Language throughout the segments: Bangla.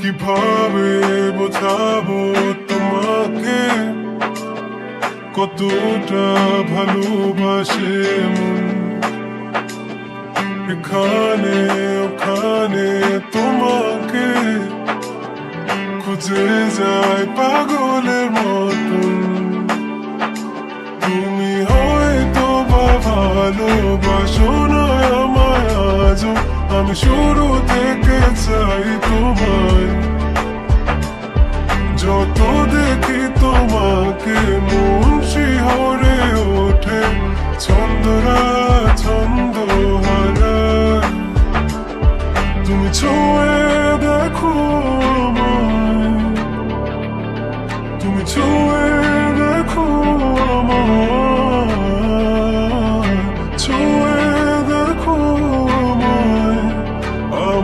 কীভাবে বোঝাবো তোমাকে? কতটা ভালোবাসে এখানে, ওখানে তোমাকে খুঁজে যায় পাগলের মতো তুমি হয়তো বা ভালোবাসো না আমায় আজও। আমি শুরু থেকে চাই তোমায় যত দেখি তোমাকে মন শিহরে ওঠে ছন্দরা ছন্দ হারায় তুমি ছুঁয়ে দেখো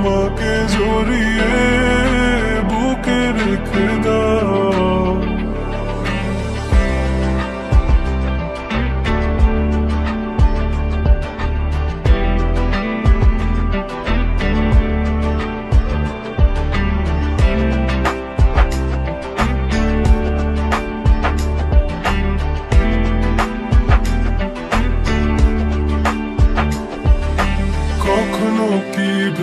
আমাকে জড়িয়ে বুকে রেখে দাও।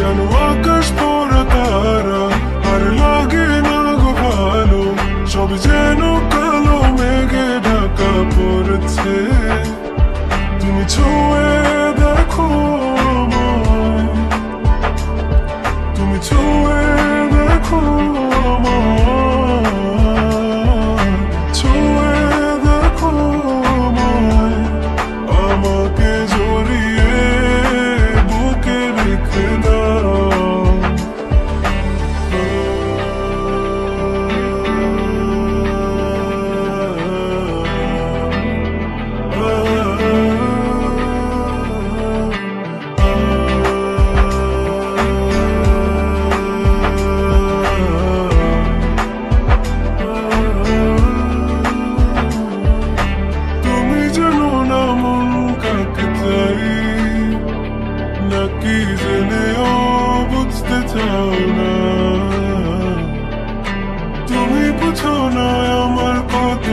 জানো আকাশ পড়া তারা, আর লাগে না গো ভালো, সব যেন কালো মেঘে ঢাকা পড়েছে। তুমি ছুঁয়ে তুমি বুঝো না আমার কত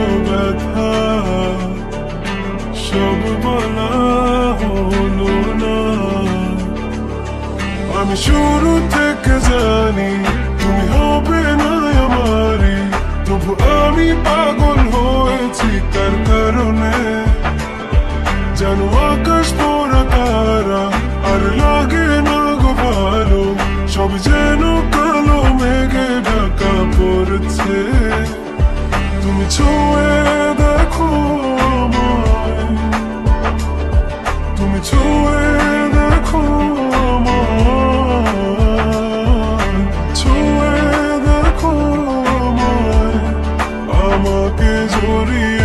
সব বলা হলো আমি শুরু থেকে জানি তুমি না আমারি তবু আমি পাগল হয়েছি তার কারণে। জানো আকাশ পড়া তারা আর লাগে না ভালো, সব যেন কালো মেঘে ঢাকা পড়ছে। তুমি ছোঁয়ে দেখো তুমি ছোঁয়ে দেখো ছোঁয়ে দেখো আমাকে জড়িয়ে